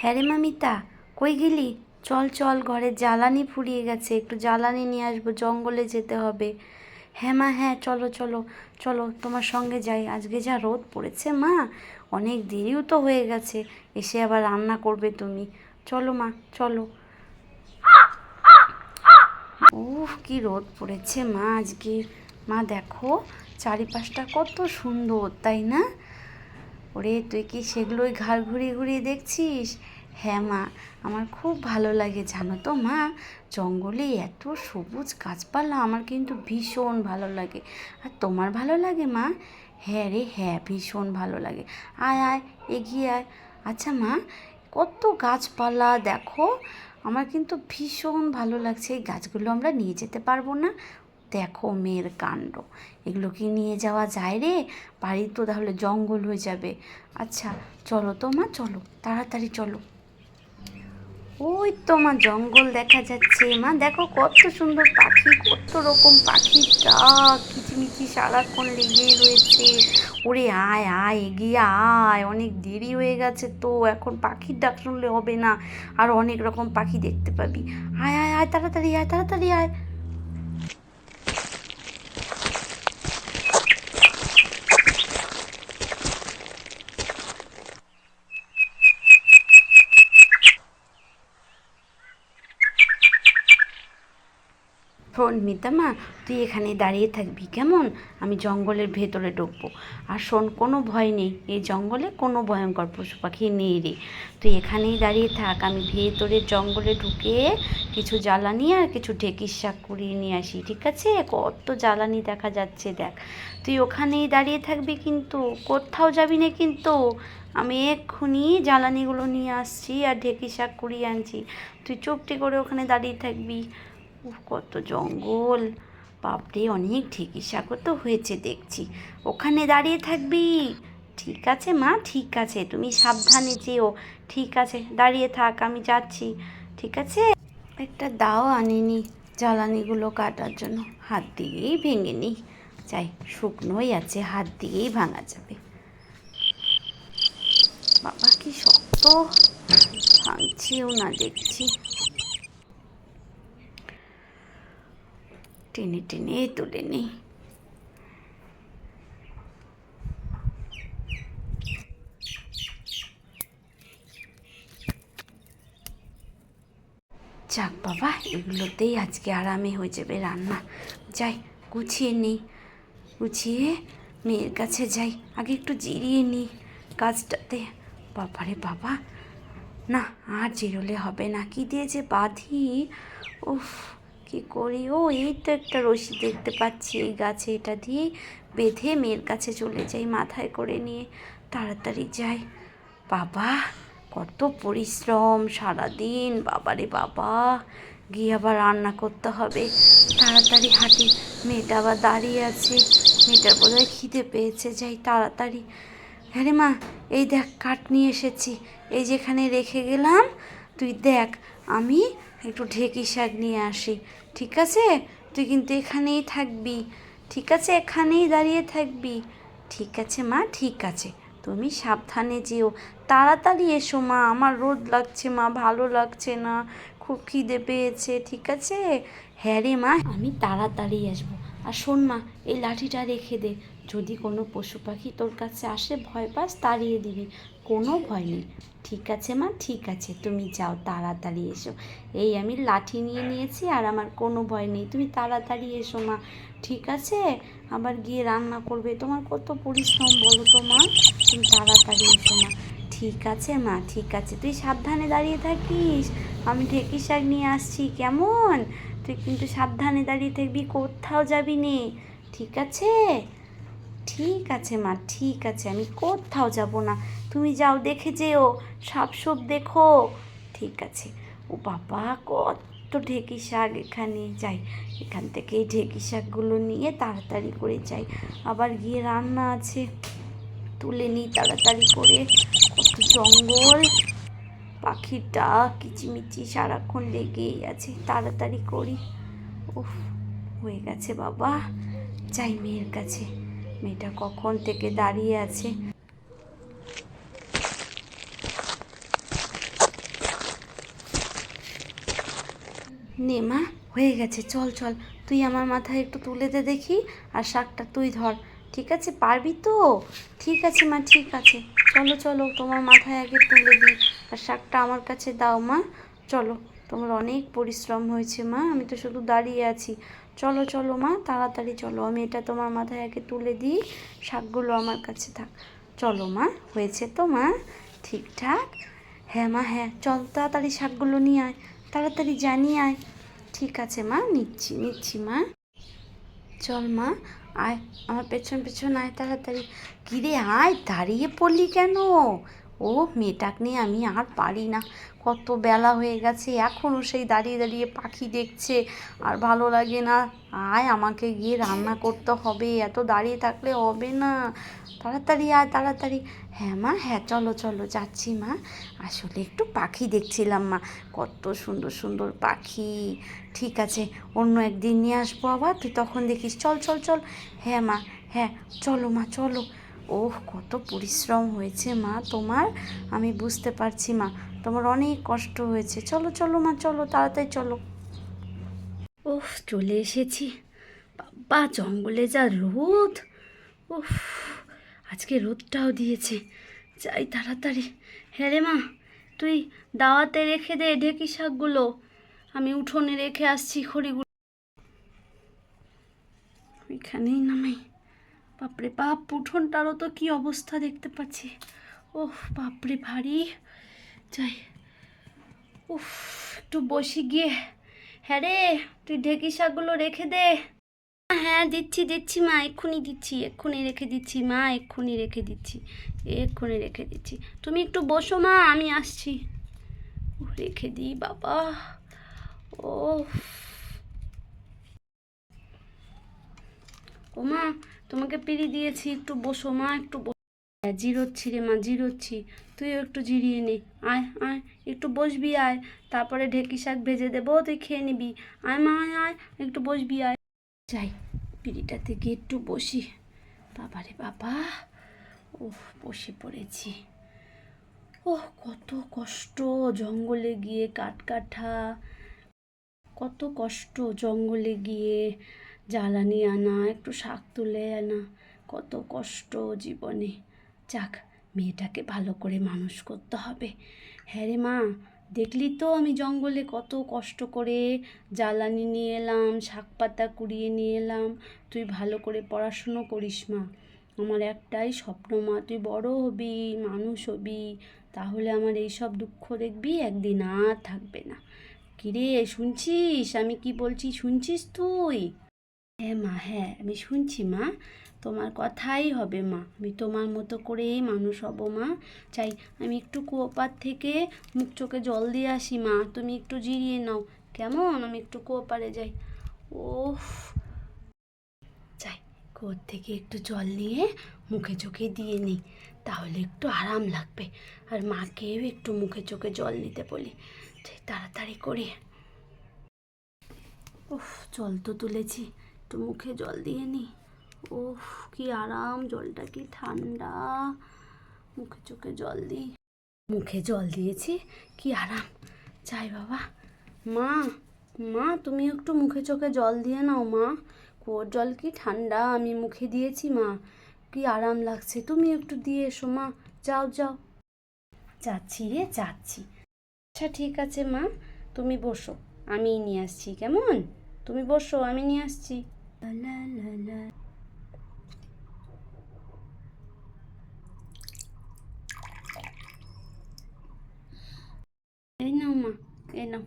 হ্যাঁ রে মামিতা, কই গেলি? চল চল ঘরে জ্বালানি ফুরিয়ে গেছে, একটু জ্বালানি নিয়ে আসব, জঙ্গলে যেতে হবে। হ্যাঁ মা হ্যাঁ চলো চলো চলো, তোমার সঙ্গে যাই। আজকে যা রোদ পড়েছে মা, অনেক দেরিও তো হয়ে গেছে, এসে আবার রান্না করবে তুমি। চলো মা, চলো। উফ, কি রোদ পড়েছে মা আজকে। মা দেখো, চারিপাশটা কত সুন্দর, তাই না? ওরে, তুই কি সেগুলোই ঘাড় ঘুরিয়ে ঘুরিয়ে দেখছিস? হ্যাঁ মা, আমার খুব ভালো লাগে, জানো তো মা? জঙ্গলে এত সবুজ গাছপালা, আমার কিন্তু ভীষণ ভালো লাগে। আর তোমার ভালো লাগে মা? হ্যাঁ রে হ্যাঁ ভীষণ ভালো লাগে। আয় আয়, এগিয়ে আয়। আচ্ছা মা, কত গাছপালা দেখো, আমার কিন্তু ভীষণ ভালো লাগছে। এই গাছগুলো আমরা নিয়ে যেতে পারব না? দেখো মেয়ের কাণ্ড। এগুলো কি নিয়ে যাওয়া যায় রে? বাড়ি তো তাহলে জঙ্গল হয়ে যাবে। আচ্ছা চলো তো মা, চলো, তাড়াতাড়ি চলো। ওই তো মা, জঙ্গল দেখা যাচ্ছে মা। দেখো কত সুন্দর পাখি, কত রকম পাখির ডাক। কিচিমিচি সারাক্ষণ লেগেই রয়েছে। ওরে আয় আয়, এগিয়ে আয়। অনেক দেরি হয়ে গেছে তো, এখন পাখির ডাক শুনলে হবে না। আর অনেক রকম পাখি দেখতে পাবি। আয় আয় আয়, তাড়াতাড়ি আয় তাড়াতাড়ি আয়। শোন মিতামা তুই এখানে দাঁড়িয়ে থাকবি, কেমন? আমি জঙ্গলের ভেতরে ঢুকবো। আর শোন, কোনো ভয় নেই, এই জঙ্গলে কোনো ভয়ঙ্কর পশু পাখি নেই রে। তুই এখানেই দাঁড়িয়ে থাক, আমি ভেতরে জঙ্গলে ঢুকে কিছু জ্বালানি আর কিছু ঢেকির শাক কুড়িয়ে নিয়ে আসি, ঠিক আছে? কত জ্বালানি দেখা যাচ্ছে, দেখ। তুই ওখানেই দাঁড়িয়ে থাকবি কিন্তু, কোথাও যাবি না কিন্তু। আমি এক্ষুনি জ্বালানিগুলো নিয়ে আসছি আর ঢেকি শাক কুড়িয়ে আনছি। তুই চুপটি করে ওখানে দাঁড়িয়ে থাকবি। উফ, কত জঙ্গল। বাপরে অনেক ঢেকি শাকও তো হয়েছে, দেখছি। ওখানে দাঁড়িয়ে থাকবি। ঠিক আছে মা, ঠিক আছে। তুমি সাবধানে যেও। ঠিক আছে, দাঁড়িয়ে থাক, আমি যাচ্ছি। ঠিক আছে? একটা দাও আনিনি, জ্বালানিগুলো কাটার জন্য। হাত দিয়েই ভেঙে নিই যাই, শুকনোই আছে, হাত দিয়েই ভাঙা যাবে। বাবা, কি শক্ত। ভাঙছিও না, দেখছি। টেনে টেনে তুলে নিই যাক বাবা, এগুলোতেই আজকে আরামে হয়ে যাবে রান্না। যাই, গুছিয়ে নিই গুছিয়ে মেয়ের কাছে যাই। আগে একটু জিরিয়ে নিই কাজটাতে। বাবারে বাবা, না, আর জিরোলে হবে না। কি দিয়ে যে বাঁধি? উফ। কি করি? ও, এই তো একটা রশি দেখতে পাচ্ছি, এই গাছে এটা দিয়ে বেঁধে মেয়ের কাছে চলে যাই মাথায় করে নিয়ে। তাড়াতাড়ি যাই। বাবা, কত পরিশ্রম, সারাদিন, বাবারে বাবা। গিয়ে আবার রান্না করতে হবে। তাড়াতাড়ি হাঁটি। মেয়েটা আবার দাঁড়িয়ে আছে। মেয়েটার বোধহয় খিদে পেয়েছে। যাই তাড়াতাড়ি। হ্যাঁ মা, এই দেখ, কাঠ নিয়ে এসেছি। এই যেখানে রেখে গেলাম, তুই দেখ আমি একটু ঢেকি শাক নিয়ে আসি। ঠিক আছে? তুই কিন্তু এখানেই থাকবি। ঠিক আছে? এখানেই দাঁড়িয়ে থাকবি। ঠিক আছে, মা? ঠিক আছে। তুমি সাবধানে যেও। তাড়াতাড়ি এসো, মা। আমার রোদ লাগছে, মা। ভালো লাগছে না। খুব খিদে পেয়েছে। ঠিক আছে? হ্যাঁ রে, মা। আমি তাড়াতাড়ি আসব। আর শোন, মা, এই লাঠিটা রেখে দে। যদি কোনো পশু পাখি তোর কাছে আসে, ভয় পাস, তাড়িয়ে দিবি। কোনো ভয় নেই। ঠিক আছে মা, ঠিক আছে, তুমি যাও, তাড়াতাড়ি এসো। এই আমি লাঠি নিয়ে নিয়েছি আর আমার কোনো ভয় নেই। তুমি তাড়াতাড়ি এসো মা, ঠিক আছে? আবার গিয়ে রান্না করবে। তোমার কত পরিশ্রম বলো তো মা। তুমি তাড়াতাড়ি এসো মা। ঠিক আছে মা, ঠিক আছে। তুই সাবধানে দাঁড়িয়ে থাকিস। আমি ঢেকি শাক নিয়ে আসছি, কেমন? তুই কিন্তু সাবধানে দাঁড়িয়ে থাকবি, কোথাও যাবি নে। ঠিক আছে? ঠিক আছে মা, ঠিক আছে, আমি কোথাও যাব না। তুমি যাও, দেখে যেও, সাপ সুপ দেখো। ঠিক আছে। ও বাবা, কত ঢেকি শাক এখানে। যাই, এখান থেকে ঢেকি শাকগুলো নিয়ে তাড়াতাড়ি করে যাই। আবার গিয়ে রান্না আছে। তুলে নিই তাড়াতাড়ি করে। কত জঙ্গল। ডাক কিচিমিচি সারাক্ষণ লেগেই আছে। তাড়াতাড়ি করি। উফ, হয়ে গেছে বাবা। যাই মেয়ের কাছে। মেয়েটা কখন থেকে দাঁড়িয়ে আছে? নে মা, হয়ে গেছে, চল চল। তুই আমার মাথায় একটু তুলে দে দেখি, আর শাকটা তুই ধর। ঠিক আছে, পারবি তো? ঠিক আছে মা, ঠিক আছে। চলো চলো, তোমার মাথায় আগে তুলে দিই, আর শাকটা আমার কাছে দাও মা। চলো। তোমার অনেক পরিশ্রম হয়েছে, মা। আমি তো শুধু দাঁড়িয়ে আছি। চলো চলো, মা, তাড়াতাড়ি চলো। আমি এটা তোমার মাথায় আগে তুলে দিই। শাকগুলো আমার কাছে থাক। চলো, মা, হয়েছে তো, মা? ঠিকঠাক? হ্যাঁ মা হ্যাঁ। চল, তাড়াতাড়ি শাকগুলো নিয়ে আয়। তাড়াতাড়ি জানিয়ে আয়। ঠিক আছে, মা, নিচ্ছি নিচ্ছি, মা। চল, মা, আয়। আমার পেছন পেছন আয়, তাড়াতাড়ি। কিরে, আয়, দাঁড়িয়ে পড়লি কেন? ও মেয়েটাকে নিয়ে আমি আর পারি না। কত বেলা হয়ে গেছে, এখনও সেই দাঁড়িয়ে দাঁড়িয়ে পাখি দেখছে। আর ভালো লাগে না, আয় আমাকে গিয়ে রান্না করতে হবে, এত দাঁড়িয়ে থাকলে হবে না। তাড়াতাড়ি আয়, তাড়াতাড়ি। হ্যাঁ মা হ্যাঁ চলো চলো, যাচ্ছি মা। আসলে একটু পাখি দেখছিলাম মা, কত সুন্দর সুন্দর পাখি। ঠিক আছে, অন্য একদিন নিয়ে আসব আবার, তুই তখন দেখিস। চল চল চল। হ্যাঁ মা হ্যাঁ চলো মা, চলো। ওহ, কত পরিশ্রম হয়েছে মা তোমার। আমি বুঝতে পারছি মা, তোমার অনেক কষ্ট হয়েছে। চলো চলো মা, চলো, তাড়াতাড়ি চলো। ওহ, চলে এসেছি। বাবা, জঙ্গলে যা রোদ। উফ আজকে রোদটাও দিয়েছে। যাই তাড়াতাড়ি। হ্যাঁ রে মা, তুই দাওয়াতে রেখে দে ঢেকি শাকগুলো। আমি উঠোনে রেখে আসছি খড়িগুলো। ওইখানেই নামাই। বাপরে বাপ, উঠোনটারও তো কি অবস্থা দেখতে পাচ্ছি। ওহ, বাপরে ভারী। যাই। উফ, একটু বসি গিয়ে। হ্যাঁ রে, তুই ঢেকি শাকগুলো রেখে দে। হ্যাঁ দিচ্ছি দিচ্ছি মা, এক্ষুনি দিচ্ছি, এক্ষুনি রেখে দিচ্ছি মা, এক্ষুনি রেখে দিচ্ছি, এক্ষুনি রেখে দিচ্ছি। তুমি একটু বসো মা, আমি আসছি। রেখে দিই, বাবা। ও ও মা তোমাকে পিড়ি দিয়েছি, একটু বসো মা, একটু জিরোচ্ছি রে মা, জিরোচ্ছি। তুইও একটু জিরিয়ে নে। আয় আয়, একটু বসবি, আয়। তারপরে ঢেকি শাক ভেজে দেবো, তুই খেয়ে নিবি। আয় মা, আয় আয়, একটু বসবি, আয়। যাই, পিড়িটাতে গিয়ে একটু বসি। বাবা রে বাবা ও বসে পড়েছি। ওহ কত কষ্ট, জঙ্গলে গিয়ে কাঠ কাটা। কত কষ্ট জঙ্গলে গিয়ে। জ্বালানি আনা, একটু শাক তুলে আনা। কত কষ্ট জীবনে। যাক, মেয়েটাকে ভালো করে মানুষ করতে হবে। হ্যাঁ রে মা, দেখলি তো আমি জঙ্গলে কত কষ্ট করে জ্বালানি নিয়ে এলাম শাক পাতা কুড়িয়ে নিয়ে এলাম। তুই ভালো করে পড়াশুনো করিস মা। আমার একটাই স্বপ্ন মা, তুই বড় হবি, মানুষ হবি। তাহলে আমার এইসব দুঃখ দেখবি, একদিন আর থাকবে না। কিরে, শুনছিস? আমি কি বলছি, শুনছিস তুই? হ্যাঁ মা হ্যাঁ আমি শুনছি মা। তোমার কথাই হবে মা। আমি তোমার মতো করেই মানুষ হব মা। চাই আমি একটু কুয়োপার থেকে মুখ চোখে জল দিয়ে আসি মা। তুমি একটু জিরিয়ে নাও। কেমন? আমি একটু কুয়োপারে যাই। ওফ। যাই কুয়োর থেকে একটু জল নিয়ে মুখে চোখে দিয়ে নিই। তাহলে একটু আরাম লাগবে। আর মাকেও একটু মুখে চোখে জল নিতে বলি। তাড়াতাড়ি করি। উফ, জল তো তুলেছি। একটু মুখে জল দিয়ে নিই ও কি আরাম, জলটা কি ঠান্ডা। মুখে চোখে জল দিই মুখে জল দিয়েছি, কি আরাম। চাই বাবা। মা মা, তুমি একটু মুখে চোখে জল দিয়ে নাও মা। কুয়োর জল কি ঠান্ডা, আমি মুখে দিয়েছি মা। কি আরাম লাগছে, তুমি একটু দিয়ে এসো মা। যাও যাও। যাচ্ছি রে, যাচ্ছি। আচ্ছা ঠিক আছে মা, তুমি বসো। আমি নিয়ে আসছি, কেমন? তুমি বসো, আমি নিয়ে আসছি। লা লা লা। এই নাও মা, এই নাও।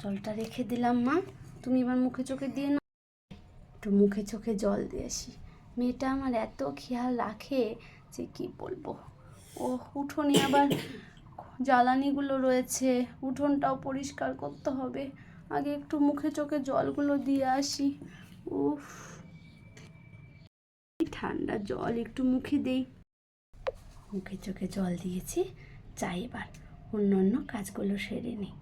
জলটা রেখে দিলাম মা। তুমি এবার মুখে চোখে দিয়ে নাও। একটু মুখে চোখে জল দিয়ে আসি। মেয়েটা আমার এত খেয়াল রাখে যে কি বলব। ও উঠোনে আবার জ্বালানিগুলো রয়েছে। উঠোনটাও পরিষ্কার করতে হবে। আগে একটু মুখে চোখে জলগুলো দিয়ে আসি। উফ। ঠান্ডা জল একটু মুখে দেই। মুখে চোখে জল দিয়েছি চাই এবার অন্য অন্য কাজগুলো সেরে নিই।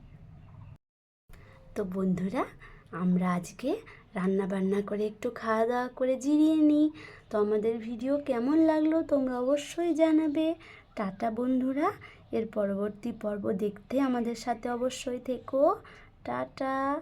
তো বন্ধুরা, আমরা আজকে রান্না বান্না করে একটু খাওয়া দাওয়া করে জিরিয়ে নিই। তো আমাদের ভিডিও কেমন লাগল তোমরা অবশ্যই জানাবে। টাটা বন্ধুরা, এর পরবর্তী পর্ব দেখতে আমাদের সাথে অবশ্যই থেকো। টাটা।